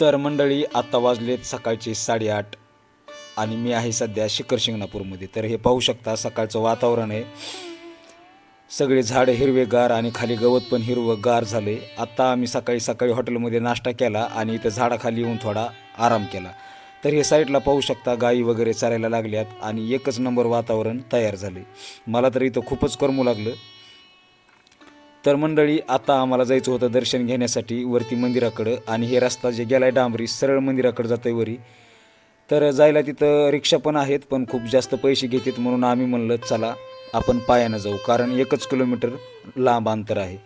तर मंडळी आत्ता वाजलेत सकाळचे साडेआठ आणि मी आहे सध्या शिखर शिंगणापूरमध्ये. तर हे पाहू शकता सकाळचं वातावरण आहे. सगळे झाडं हिरवेगार आणि खाली गवत पण हिरवं गार झाले. आत्ता आम्ही सकाळी सकाळी हॉटेलमध्ये नाश्ता केला आणि इथं झाडाखाली येऊन थोडा आराम केला. तर हे साईडला पाहू शकता गायी वगैरे चरायला लागल्यात आणि एकच नंबर वातावरण तयार झाले. मला तर इथं खूपच करमू लागलं. तर मंडळी आता आम्हाला जायचं होतं दर्शन घेण्यासाठी वरती मंदिराकडं आणि हे रस्ता जे गेलाय डांबरी सरळ मंदिराकडं जातोय वरी. तर जायला तिथं रिक्षा पण आहेत पण खूप जास्त पैसे घेतात म्हणून आम्ही म्हणलं चला आपण पायानं जाऊ कारण एकच किलोमीटर लांब अंतर आहे.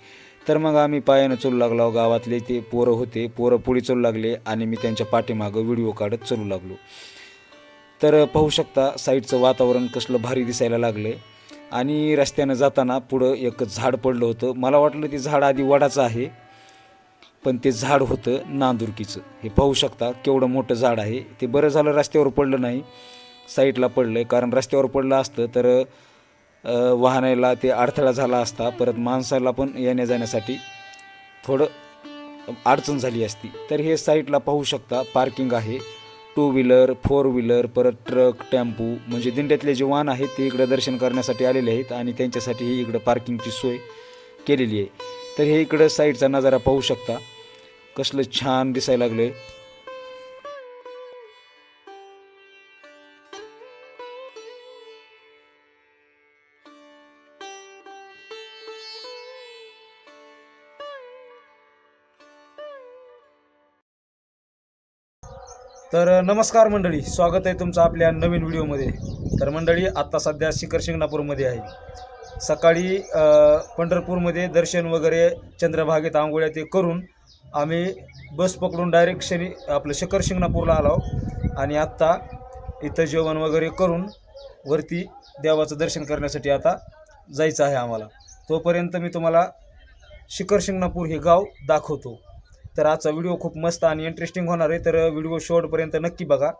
तर मग आम्ही पायानं चलू लागलो गावातले ते पोरं होते पोरं पुढे चलू लागले आणि मी त्यांच्या पाठीमागं व्हिडिओ काढत चलू लागलो. तर पाहू शकता साईडचं वातावरण कसलं भारी दिसायला लागलं आणि रस्त्यानं जाताना पुढं एक झाड पडलं होतं. मला वाटलं ते झाड आधी वडाचं आहे पण ते झाड होतं नांदुरकीचं. हे पाहू शकता केवढं मोठं झाड आहे. ते बरं झालं रस्त्यावर पडलं नाही साईडला पडलं आहे कारण रस्त्यावर पडलं असतं तर वाहनाला ते अडथळा झाला असता. परत माणसाला पण येण्या जाण्यासाठी थोडं अडचण झाली असती. तर हे साईडला पाहू शकता पार्किंग आहे. टू व्हीलर फोर व्हीलर परत ट्रक टेम्पो म्हणजे दिंड्यातले जे वाहन आहेत ते इकडं दर्शन करण्यासाठी आलेले आहेत आणि त्यांच्यासाठी ही इकडं पार्किंगची सोय केलेली आहे. तर हे इकडं साईडचा नजारा पाहू शकता. कसलं छान दिसायला लागलं आहे तर नमस्कार मंडळी. स्वागत आहे तुमचं आपल्या नवीन व्हिडिओमध्ये. तर मंडळी आत्ता सध्या शिखर शिंगणापूरमध्ये आहे. सकाळी पंढरपूरमध्ये दर्शन वगैरे चंद्रभागेत आंघोळ्या ते करून आम्ही बस पकडून डायरेक्ट शनी आपलं शिखर शिंगणापूरला आलो आणि आत्ता इथं जेवण वगैरे करून वरती देवाचं दर्शन करण्यासाठी आता जायचं आहे आम्हाला. तोपर्यंत मी तुम्हाला शिखर शिंगणापूर हे गाव दाखवतो. तर आजचा व्हिडिओ खूप मस्त आणि इंटरेस्टिंग होणार आहे. तर व्हिडिओ शेवटपर्यंत नक्की बघा.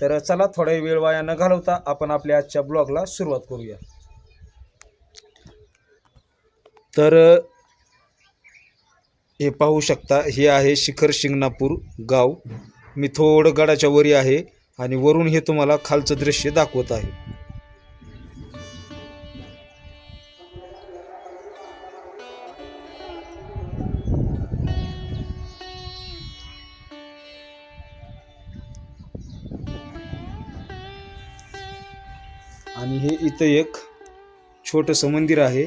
तर चला थोडा वेळ वाया न घालवता आपण आपल्या आजच्या ब्लॉगला सुरुवात करूया. तर हे पाहू शकता हे आहे शिखर शिंगणापूर गाव. मी थोडं गडाच्या वरी आहे आणि वरून हे तुम्हाला खालचं दृश्य दाखवत आहे. इथं एक छोटंसं मंदिर आहे.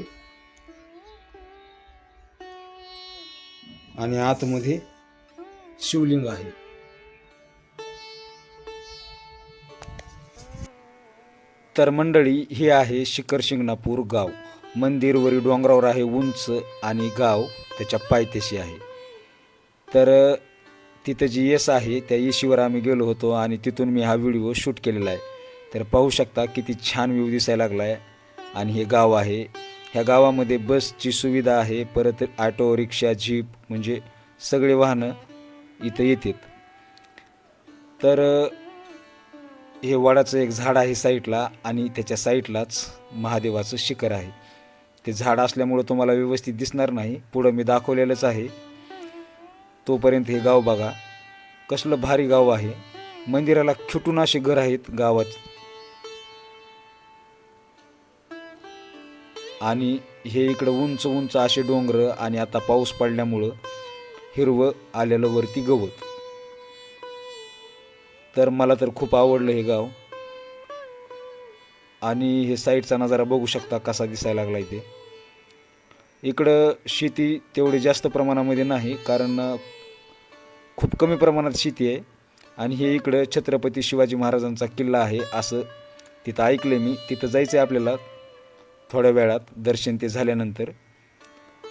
आणि आतमध्ये शिवलिंग आहे. तर मंडळी हे आहे शिखर शिंगणापूर गाव. मंदिरवरील डोंगरावर आहे उंच आणि गाव त्याच्या पायथ्याशी आहे. तर तिथं जी येस आहे त्या येशीवर आम्ही गेलो होतो आणि तिथून मी हा व्हिडिओ शूट केलेला आहे. तर पाहू शकता किती छान व्ह्यू दिसायला लागला आहे आणि हे गाव आहे. ह्या गावामध्ये बसची सुविधा आहे. परत ऑटो रिक्षा जीप म्हणजे सगळे वाहनं इथं येतात. तर हे वडाचं एक झाड आहे साईडला आणि त्याच्या साईडलाच महादेवाचं शिखर आहे. ते झाड असल्यामुळं तुम्हाला व्यवस्थित दिसणार नाही. पुढं मी दाखवलेलंच आहे. तोपर्यंत हे गाव बघा. कसलं भारी गाव आहे. मंदिराला खिटून असे घर आहेत गावात. आणि हे इकडं उंच उंच असे डोंगर आणि आता पाऊस पडल्यामुळं हिरवं आलेलं वरती गवत. तर मला तर खूप आवडलं हे गाव. आणि हे साईडचा नजारा बघू शकता कसा दिसायला लागला इथे इकडं शेती तेवढी जास्त प्रमाणामध्ये नाही कारण खूप कमी प्रमाणात शेती आहे. आणि हे इकडं छत्रपती शिवाजी महाराजांचा किल्ला आहे असं तिथं ऐकलं मी. तिथं जायचं आहे आपल्याला. थोड्या वेळात दर्शन ते झाल्यानंतर.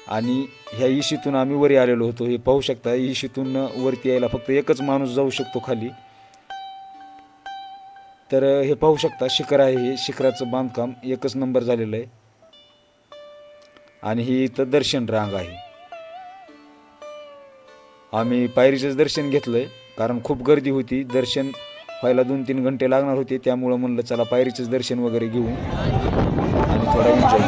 आणि ह्या इशीतून आम्ही वरी आलेलो होतो. हे पाहू शकता इशीतून वरती यायला फक्त एकच माणूस जाऊ शकतो खाली. तर हे पाहू शकता शिखर आहे हे. शिखराचं बांधकाम एकच नंबर झालेलं आहे. आणि ही इथं दर्शन रांग आहे. आम्ही पायरीचंच दर्शन घेतलंय कारण खूप गर्दी होती. दर्शन व्हायला दोन तीन घंटे लागणार होते त्यामुळं म्हणलं चला पायरीचंच दर्शन वगैरे घेऊ आणि थोडा एन्जॉय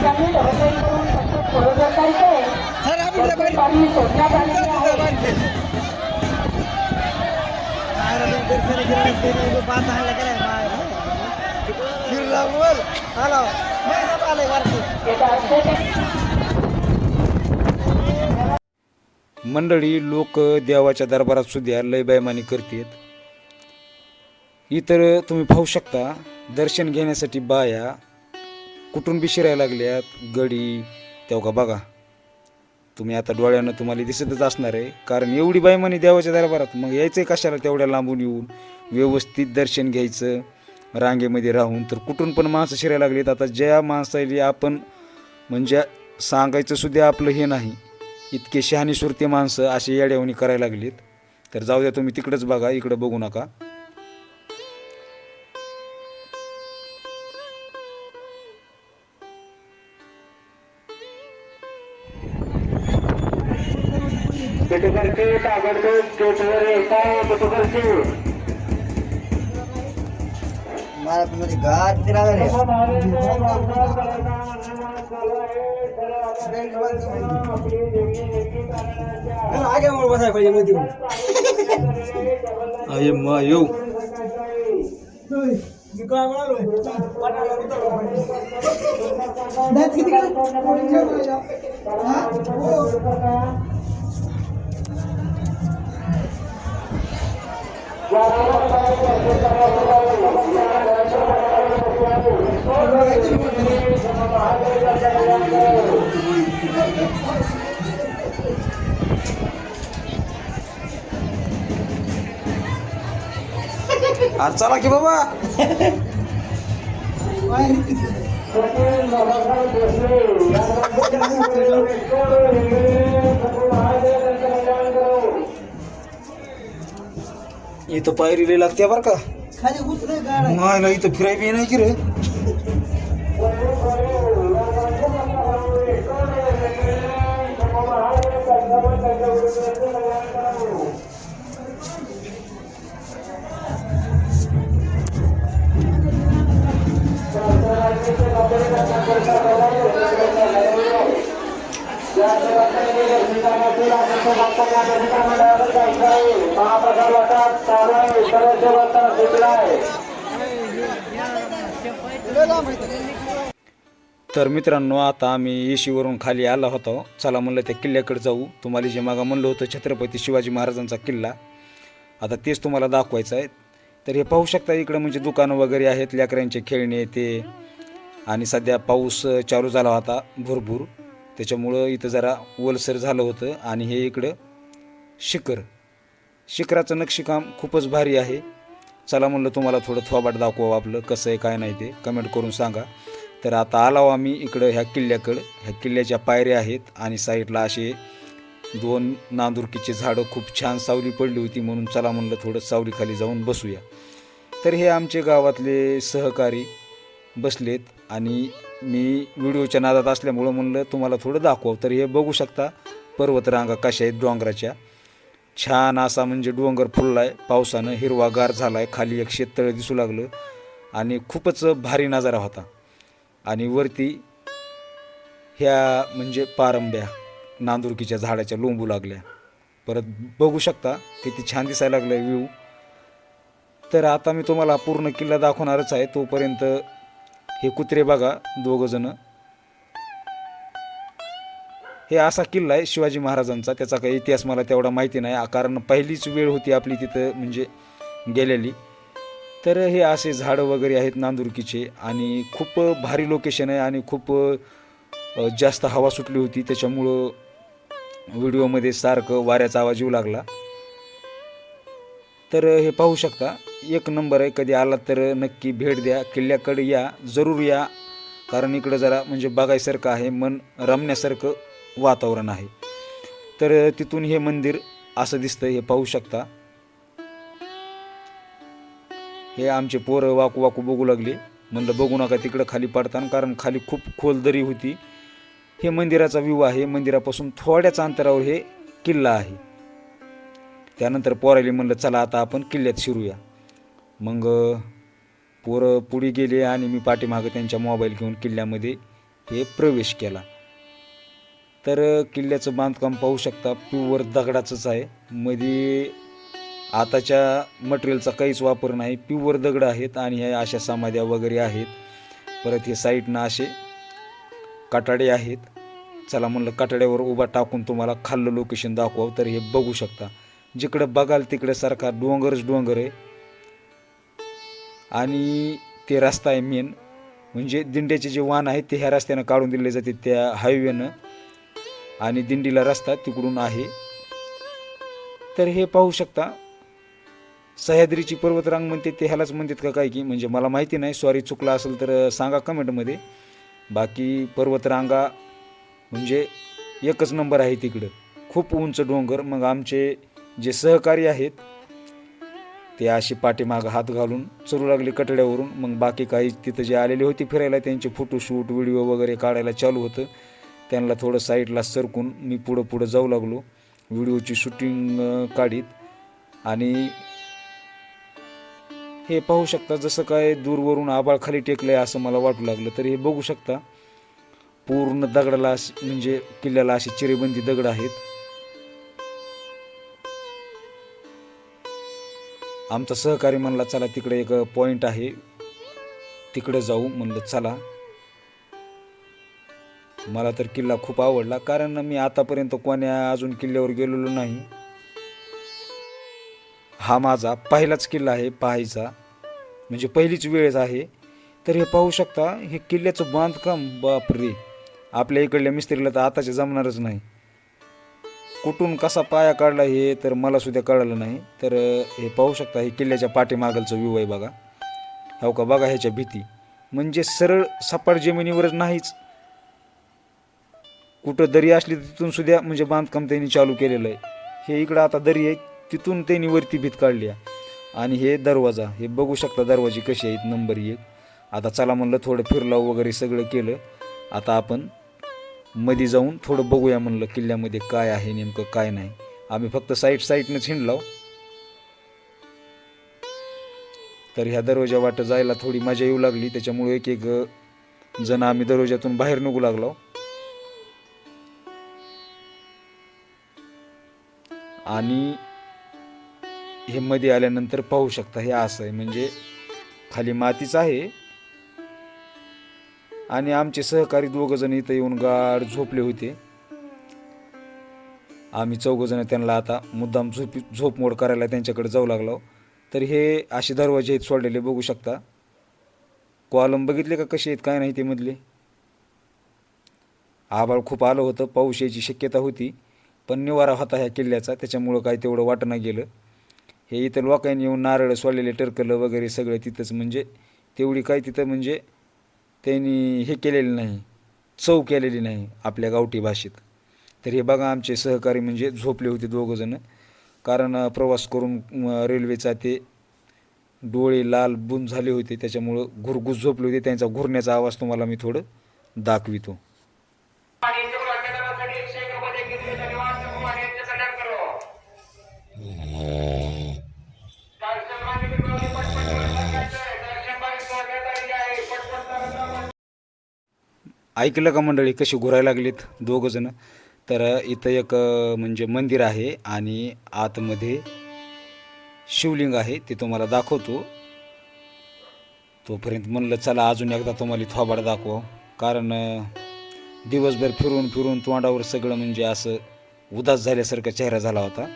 मंडळी लोक देवाच्या दरबारात सुद्धा लय बैमानी करतात. इतर तुम्ही पाहू शकता दर्शन घेण्यासाठी बाया कुठून बी शिरायला लागल्यात गडी तेव्हा का बघा. तुम्ही आता डोळ्यानं तुम्हाला दिसतच असणार आहे कारण एवढी बाई म्हणे देवाच्या दरबारात मग यायचंय कशाला तेवढ्या लांबून येऊन? व्यवस्थित दर्शन घ्यायचं रांगेमध्ये राहून तर कुठून पण माणसं शिरायला लागलीत? आता ज्या माणसाला आपण म्हणजे सांगायचं सुद्धा आपलं हे नाही. इतके शहाणी सुरते माणसं असे येड्यावणी करायला लागलीत. तर जाऊ द्या तुम्ही तिकडंच बघा इकडं बघू नका. ताबडतोब गेटवर येताय पेटुकरची मध्ये घाट फिरायला रे पाहिजे मध्ये अये येऊ आज चला की बाबा इथं पायरी लई लागते बरं का. गाड. मायला इथं फिराय बी नाही की रे. महाप्रसाद वाटप चालू आहे वाटप सुटला आहे तर मित्रांनो आता आम्ही येशीवरून खाली आला होतो. चला म्हणलं त्या किल्ल्याकडे जाऊ. तुम्हाला जे मागं म्हणलं होतं छत्रपती शिवाजी महाराजांचा किल्ला. आता तेच तुम्हाला दाखवायचं आहे. तर हे पाहू शकता इकडं म्हणजे दुकानं वगैरे आहेत लेकरांचे खेळणे ते. आणि सध्या पाऊस चालू झाला होता भरपूर. त्याच्यामुळं इथं जरा ओलसर झालं होतं आणि हे इकडं शिखर. शिखराचं नक्षीकाम खूपच भारी आहे. चला म्हणलं तुम्हाला थोडं थोबाट दाखवावं आपलं कसं आहे काय नाही ते. कमेंट करून सांगा. तर आता आलाव आम्ही इकडं ह्या किल्ल्याकडं. ह्या किल्ल्याच्या पायऱ्या आहेत आणि साईडला असे दोन नांदुरकीचे झाडं खूप छान सावली पडली होती म्हणून चला म्हणलं थोडं सावलीखाली जाऊन बसूया. तर हे आमचे गावातले सहकारी बसलेत आणि मी व्हिडिओच्या नादात असल्यामुळं म्हणलं तुम्हाला थोडं दाखवा तर हे बघू शकता. पर्वतरांगा कशा आहेत डोंगराच्या. छान असा म्हणजे डोंगर फुलला आहे पावसानं हिरवागार झाला आहे खाली एक शेततळं दिसू लागलं आणि खूपच भारी नजारा होता. आणि वरती ह्या म्हणजे पारंब्या नांदुरकीच्या झाडाच्या लोंबू लागल्या. परत बघू शकता किती छान दिसायला लागलं आहे व्ह्यू तर आता मी तुम्हाला पूर्ण किल्ला दाखवणारच आहे तोपर्यंत हे कुत्रे बघा दोघंजणं हे असा किल्ला आहे शिवाजी महाराजांचा त्याचा काही इतिहास मला तेवढा माहिती नाही. कारण पहिलीच वेळ होती आपली तिथं म्हणजे गेलेली. तर हे असे झाडं वगैरे आहेत नांदुरकीचे आणि खूप भारी लोकेशन आहे आणि खूप जास्त हवा सुटली होती. त्याच्यामुळं व्हिडिओमध्ये सारखं वाऱ्याचा आवाज येऊ लागला. तर हे पाहू शकता एक नंबर आहे कधी आला तर नक्की भेट द्या किल्ल्याकडे या जरूर या. कारण इकडं जरा म्हणजे बघायसारखं आहे मन रमण्यासारखं वातावरण आहे. तर तिथून हे मंदिर असं दिसतं हे पाहू शकता. हे आमचे पोरं वाकू वाकू बघू लागले. म्हणलं बघू नका तिकडं खाली पडताना. कारण खाली खूप खोल दरी होती. हे मंदिराचा व्ह्यू आहे. मंदिरापासून थोड्याच अंतरावर हे किल्ला आहे. त्यानंतर पोरायले म्हणलं चला आता आपण किल्ल्यात शिरूया. मग पोरं पुढे गेले आणि मी पाठीमागं त्यांच्या मोबाईल घेऊन किल्ल्यामध्ये हे प्रवेश केला. तर किल्ल्याचं बांधकाम पाहू शकता प्युअर दगडाचंच आहे. मध्ये आताच्या मटेरियलचा काहीच वापर नाही. प्युअर दगड आहेत आणि ह्या अशा समाध्या वगैरे आहेत. परत हे साईडनं असे काटाडे आहेत. चला म्हणलं काटाड्यावर उभा टाकून तुम्हाला खाल्लं लोकेशन दाखवावं तर हे बघू शकता. जिकडं बघाल तिकडे सारखा डोंगरच डोंगर आहे. आणि ते रस्ता आहे मेन म्हणजे दिंड्याचे जे वाहन आहेत ते ह्या रस्त्यानं काढून दिले जाते त्या हायवेनं आणि दिंडीला रस्ता तिकडून आहे. तर हे पाहू शकता सह्याद्रीची पर्वतरांग म्हणते ते ह्यालाच म्हणतात का काय की म्हणजे मला माहिती नाही सॉरी चुकला असेल तर सांगा कमेंटमध्ये. बाकी पर्वतरांगा म्हणजे एकच नंबर आहे तिकडं. खूप उंच डोंगर मग आमचे जे सहकारी आहेत ते अशी पाठीमागं हात घालून चरू लागले कटड्यावरून. मग बाकी काही तिथं जे आलेले होते फिरायला त्यांचे फोटोशूट व्हिडिओ वगैरे काढायला चालू होतं. त्यांना थोडं साईडला सरकून मी पुढं पुढं जाऊ लागलो. व्हिडिओची शूटिंग काढीत. आणि हे पाहू शकता जसं काय दूरवरून आबाळ खाली आहे असं मला वाटू लागलं. तर हे बघू शकता पूर्ण दगडाला म्हणजे किल्ल्याला अशी चिरेबंदी दगड आहेत. आमचा सहकारी म्हणला चला तिकडे एक पॉईंट आहे. तिकडे जाऊ. म्हणलं चला. मला तर किल्ला खूप आवडला कारण मी आतापर्यंत कोण्या अजून किल्ल्यावर गेलेलो नाही. हा माझा पहिलाच किल्ला आहे पाहायचा. म्हणजे पहिलीच वेळच आहे. तर हे पाहू शकता हे किल्ल्याचं बांधकाम बापरे. आपल्या इकडल्या मिस्त्रीला तर आताचे जमणारच नाही. कुठून कसा पाया काढला हे तर मला सुद्धा कळलं नाही. तर हे पाहू शकता हे किल्ल्याच्या पाठीमागलचं व्यू आहे बघा. हो का? बघा ह्याच्या भीती. म्हणजे सरळ सपाट जमिनीवरच नाहीच. कुठं दरी असली तिथून सुद्धा म्हणजे बांधकाम त्यांनी चालू केलेलं आहे. हे इकडं आता दरी आहे तिथून त्यांनी वरती भीत काढली आहे. आणि हे दरवाजा हे बघू शकता दरवाजे कसे आहेत नंबर एक. आता चला म्हणलं थोडं फिरलाव वगैरे सगळं केलं. आता आपण मध्ये जाऊन थोडं बघूया म्हणलं किल्ल्यामध्ये काय आहे नेमकं काय नाही. आम्ही फक्त साईड साईडनंच हिंडलाव तर ह्या दरवाजा वाटं जायला थोडी मजा येऊ लागली. त्याच्यामुळे एक एक जण आम्ही दरवाजातून बाहेर निघू लागलो. आणि हे मध्ये आल्यानंतर पाहू शकता हे असं आहे. म्हणजे खाली मातीच आहे. आणि आमचे सहकारी दोघंजण इथं येऊन गाड झोपले होते. आम्ही चौघंजण त्यांना आता मुद्दाम झोप झोपमोड करायला त्यांच्याकडे जाऊ लागलो. तर हे असे दरवाजे आहेत सोडलेले बघू शकता. कॉलम बघितले का कसे आहेत काय नाही ते मधले. आभाळ खूप आलं होतं पाऊस यायची शक्यता होती पण निवारा होता ह्या किल्ल्याचा त्याच्यामुळं काय तेवढं वाटणं गेलं. हे इथं लोकांनी येऊन नारळ सोडलेले टरकलं वगैरे सगळं तिथंच म्हणजे तेवढी काय तिथं म्हणजे त्यांनी हे केलेलं नाही. चव केलेली नाही आपल्या गावठी भाषेत. तर हे बघा आमचे सहकारी म्हणजे झोपले होते दोघंजणं कारण प्रवास करून रेल्वेचा ते डोळे लाल बुंद झाले होते. त्याच्यामुळं घुरघुस झोपले होते. त्यांचा घुरण्याचा आवाज तुम्हाला मी थोडं दाखवितो आणि तेवढं अड्ड्यासाठी एकशे एक रुपये घेतले तरी वाटतं कुमार यांच्यासाठी अडक करो. दर्शन मागितलं कोणी पटपट करून टाकायचंय. दर्शन मागितलं काय तरी आहे. पटपट करून टाकायचं. ऐकलं का मंडळी कशी घुरायला लागलीत दोघं जण? तर इथं एक म्हणजे मंदिर आहे आणि आतमध्ये शिवलिंग आहे ते तुम्हाला दाखवतो. तोपर्यंत म्हणलं चला अजून एकदा तुम्हाला थोबाड दाखवा. कारण दिवसभर फिरून फिरून तोंडावर सगळं म्हणजे असं उदास झाल्यासारखा चेहरा झाला होता.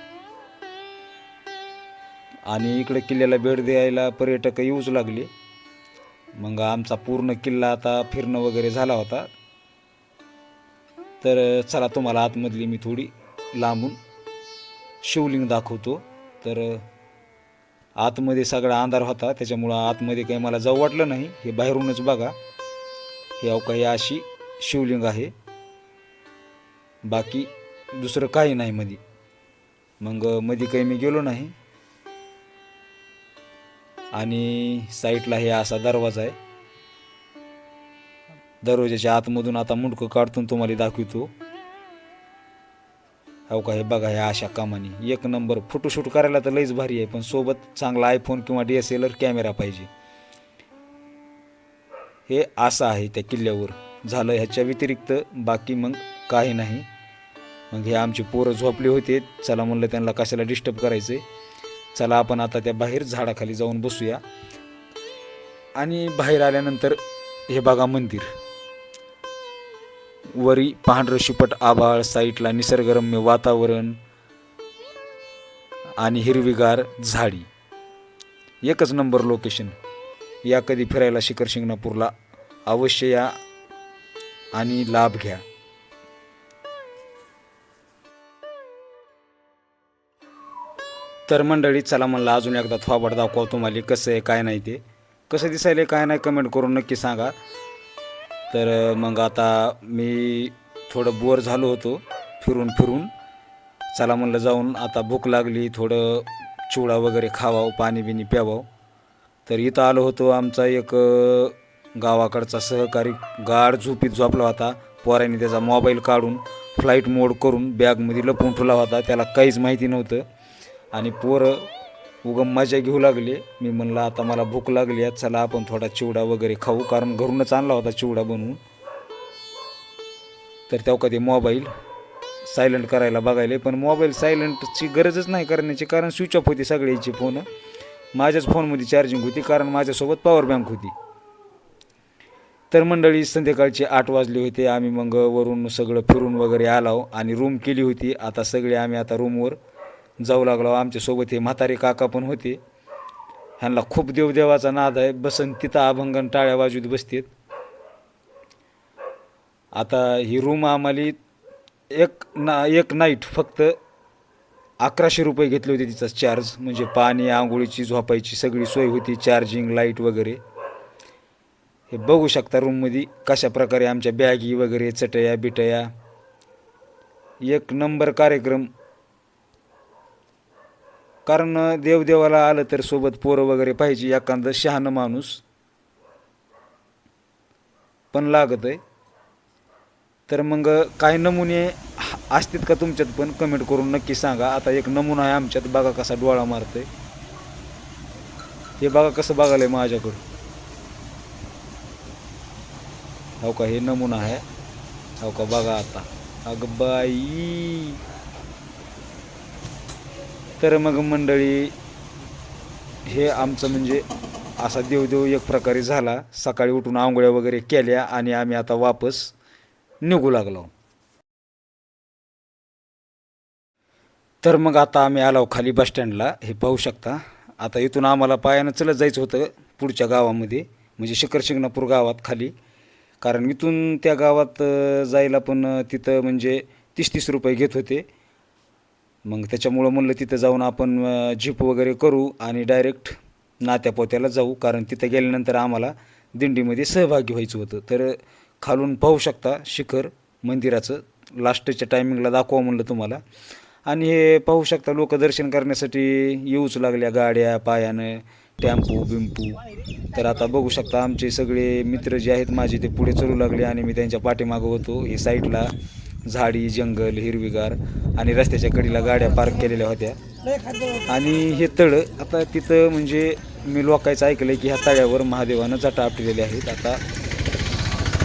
आणि इकडे किल्ल्याला भेट द्यायला पर्यटक येऊच लागले. मग आमचा पूर्ण किल्ला आता फिरणं वगैरे झाला होता. तर चला तुम्हाला आतमधली मी थोडी लांबून शिवलिंग दाखवतो. तर आतमध्ये सगळा अंधार होता त्याच्यामुळं आतमध्ये काही मला जाऊ वाटलं नाही. हे बाहेरूनच बघा. हे अहो अशी शिवलिंग आहे. बाकी दुसरं काही नाही मध्ये मग मध्ये काही मी गेलो नाही. आणि साईडला हे असा दरवाजा आहे. दरवाजाच्या आतमधून आता मुंडकं काढतून तुम्हाला दाखवितो. हो का हे बघा ह्या अशा कामाने. एक नंबर फोटोशूट करायला तर लईच भारी आहे पण सोबत चांगला आयफोन किंवा D S L R camera पाहिजे. हे असं आहे त्या किल्ल्यावर. झालं ह्याच्या व्यतिरिक्त बाकी मग काही नाही. मग हे आमचे पोरं झोपले होते. चला म्हणलं त्यांना कशाला डिस्टर्ब करायचं चला आपण आता त्या बाहेर झाडाखाली जाऊन बसूया. आणि बाहेर आल्यानंतर हे बघा मंदिर. वरी पांढरं शिपट आभाळ साईटला निसर्गरम्य वातावरण आणि हिरवीगार झाडी. एकच नंबर लोकेशन या कधी फिरायला शिखर शिंगणापूरला अवश्य या आणि लाभ घ्या. तर मंडळी चला म्हणलं अजून एकदा थोबड दाखवा तुम्हाला कसं आहे काय नाही ते. कसं दिसायला काय नाही कमेंट करून नक्की सांगा. तर मग आता मी थोडं बोर झालो होतो फिरून फिरून. चला म्हणलं जाऊन आता भूक लागली थोडं चिवडा वगैरे खावावं पाणी बिणी प्यावं. तर इथं आलो होतो आमचा एक गावाकडचा सहकारी गाढ झोपीत झोपला होता. पोराने त्याचा मोबाईल काढून फ्लाईट मोड करून बॅगमध्ये लपवून ठेवला होता. त्याला काहीच माहिती नव्हतं. आणि पोरं उगम मजा घेऊ लागले. मी म्हणलं आता मला भूक लागली आहे चला आपण थोडा चिवडा वगैरे खाऊ. कारण घरूनच आणला होता चिवडा बनवून. तर तेव्हा कधी मोबाईल सायलेंट करायला बघायला पण मोबाईल सायलेंटची गरजच नाही करण्याची कारण स्विच ऑफ होती सगळ्याची फोन. माझ्याच फोनमध्ये चार्जिंग होती कारण माझ्यासोबत पॉवर बँक होती. तर मंडळी संध्याकाळचे आठ वाजले होते. आम्ही मग वरून सगळं फिरून वगैरे आलो आणि रूम केली होती. आता सगळे आम्ही आता रूमवर जाऊ लागलो आमच्यासोबत हे म्हातारे काका पण होते. ह्यांना खूप देवदेवाचा नाद आहे. बसन तिथं अभंगन टाळ्या बाजूत बसतेत. आता ही रूम आम्हाला एक ना एक नाईट फक्त अकराशे रुपये घेतले होते तिचा चार्ज म्हणजे पाणी आंघोळीची झोपायची सगळी सोय होती चार्जिंग लाइट वगैरे. हे बघू शकता रूममध्ये कशा प्रकारे आमच्या बॅगी वगैरे चटया बिटया. एक नंबर कार्यक्रम कारण देवदेवाला आलं तर सोबत पोरं वगैरे पाहिजे एखादं शहाणं माणूस. पण लागत आहे तर मग काय नमुने असतात का तुमच्यात पण? कमेंट करून नक्की सांगा. आता एक नमुना आहे आमच्यात बघा कसा डोळा मारतोय. हे बघा कसं बघायला माझ्याकडं. हो का हे नमुना आहे. हो का बघा आता. अगं बाई. तर मग मंडळी हे आमचं म्हणजे असा देवदेव एक प्रकारे झाला. सकाळी उठून आंघोळ्या वगैरे केल्या आणि आम्ही आता वापस निघू लागलो. तर मग आता आम्ही आलो खाली बसस्टँडला हे पाहू शकता. आता इथून आम्हाला पायानं चलत जायचं होतं पुढच्या गावामध्ये. म्हणजे शिखर शिंगणापूर गावात खाली. कारण इथून त्या गावात जायला पण तिथं म्हणजे तीस तीस रुपये घेत होते. मग त्याच्यामुळं म्हणलं तिथं जाऊन आपण झिप जीप वगैरे करू आणि डायरेक्ट नात्यापोत्याला जाऊ. कारण तिथं गेल्यानंतर आम्हाला दिंडीमध्ये सहभागी व्हायचं होतं. तर खालून पाहू शकता शिखर मंदिराचं. लास्टच्या टायमिंगला दाखवा म्हणलं तुम्हाला. आणि हे पाहू शकता लोक दर्शन करण्यासाठी येऊच लागल्या गाड्या पायानं टॅम्पू बिम्पू. तर आता बघू शकता आमचे सगळे मित्र जे आहेत माझे ते पुढे चलू लागले आणि मी त्यांच्या पाठीमागं होतो. हे साईडला झाडी जंगल हिरवीगार आणि रस्त्याच्या कडीला गाड्या पार्क केलेल्या होत्या. आणि हे तळ आता तिथं म्हणजे मी लोकांचं ऐकलं की ह्या तळ्यावर महादेवानं जटा आपटलेल्या आहेत. आता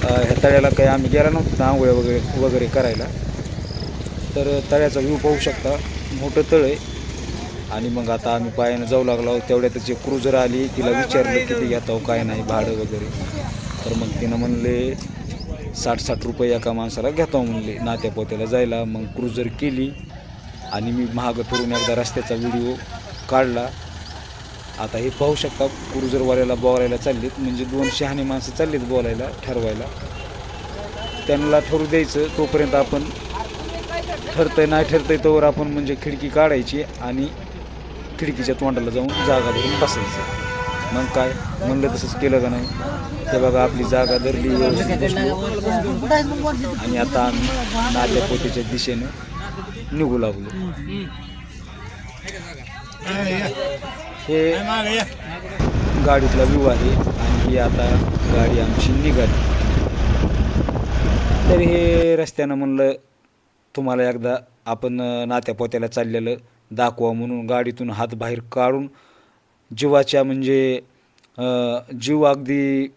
ह्या तळ्याला काही आम्ही गेला नव्हतो आंघोळ्या वगैरे वगैरे करायला. तर तळ्याचा व्ह्यू पाहू शकता. मोठं तळ आहे. आणि मग आता आम्ही पायानं जाऊ लागलो तेवढ्या एक क्रुझर आली. तिला विचारलं किती घेतो काय नाही भाडं वगैरे. तर मग तिनं म्हणले साठ साठ रुपये एका माणसाला घेतो म्हणले. नात्यापोत्याला जायला. मग क्रुझर केली आणि मी महाग फिरून एकदा रस्त्याचा व्हिडिओ काढला. आता हे पाहू शकता क्रुझरवाल्याला बोलायला चाललीत. म्हणजे दोन शहाणे माणसं चाललीत बोलायला ठरवायला. त्यांना ठरू द्यायचं. तोपर्यंत आपण ठरतंय नाही ठरतंय तोवर आपण म्हणजे खिडकी काढायची आणि खिडकीच्या तोंडाला जाऊन जागा धरून बसायचं. मग काय? म्हणलं तसंच केलं का नाही? ते बघा आपली जागा धरली व्यवस्थित बसलो. आणि आता आम्ही नात्या पोटीच्या दिशेनं निघू लागलो. हे गाडीतला व्यू आहे आणि ही आता गाडी आमची निघाली. तर हे रस्त्यानं म्हणलं तुम्हाला एकदा आपण नात्या पोत्याला चाललेलं दाखवा म्हणून गाडीतून हात बाहेर काढून जीवाच्या म्हणजे जीव अगदी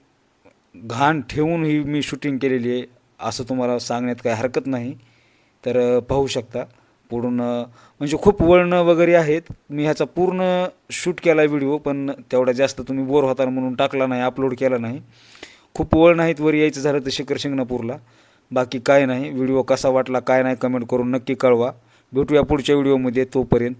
घाण ठेवून ही मी शूटिंग केलेली आहे असं तुम्हाला सांगण्यात काही हरकत नाही. तर पाहू शकता. पूर्ण म्हणजे खूप वळणं वगैरे आहेत. मी ह्याचा पूर्ण शूट केला व्हिडिओ पण तेवढा जास्त तुम्ही बोर होता म्हणून टाकला नाही अपलोड केला नाही. खूप वळण आहेत वर यायचं झालं तर शिखर शिंगणापूरला. बाकी काय नाही. व्हिडिओ कसा वाटला काय नाही कमेंट करून नक्की कळवा. भेटूया पुढच्या व्हिडिओमध्ये तोपर्यंत.